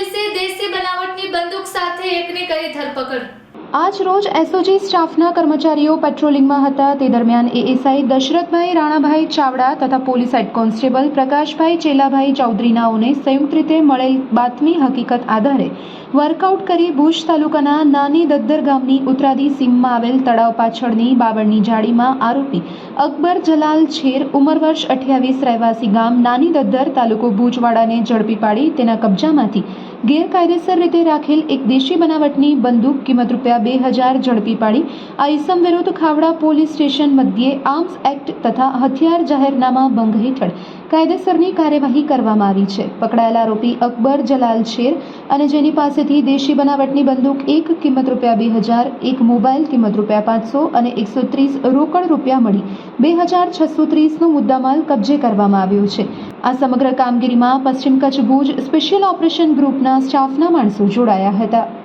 પોલીસે દેશી બનાવટની બંદૂક સાથે એકને કરી ધરપકડ. આજ રોજ એસઓજી સ્ટાફના કર્મચારીઓ પેટ્રોલિંગમાં હતા. તે દરમિયાન એએસઆઈ દશરથભાઈ રાણાભાઈ ચાવડા તથા police head constable Prakashbhai Chelabhai ચૌધરીનાઓને સંયુક્ત રીતે મળેલ બાતમી હકીકત આધારે વર્કઆઉટ કરી ભુજ તાલુકાના નાની દદ્દર ગામની ઉત્તરાદી સીમમાં આવેલ તળાવ પાછળની બાવળની જાળીમાં આરોપી અકબર જલાલ છેર, ઉંમર વર્ષ અઠ્યાવીસ રહેવાસી ગામ નાની દદ્દર તાલુકો ભુજવાડાને ઝડપી પાડી તેના કબજામાંથી ગેરકાયદેસર રીતે રાખેલ એક દેશી બનાવટની બંદૂક કિંમત રૂપિયા બે હજાર ઝડપી પાડી. આ ઇસમ વિરુદ્ધ ખાવડા પોલીસ સ્ટેશન મધ્યે આર્મ્સ એક્ટ તથા હથિયાર જાહેરનામા ભંગ હેઠળ કાયદેસરની કાર્યવાહી કરવામાં આવી છે. પકડાયેલા આરોપી અકબર જલાલ શેર અને જેની પાસેથી દેશી બનાવટની બંદૂક એક કિંમત રૂપિયા બે હજાર, એક મોબાઈલ કિંમત રૂપિયા પાંચસો અને એકસો ત્રીસ રોકડ રૂપિયા મળી. બે હજાર છસો ત્રીસનો મુદ્દામાલ કબજે કરવામાં આવ્યો છે. આ સમગ્ર કામગીરીમાં પશ્ચિમ કચ્છ ભુજ સ્પેશિયલ ઓપરેશન ગ્રુપના સ્ટાફના માણસો જોડાયા હતા.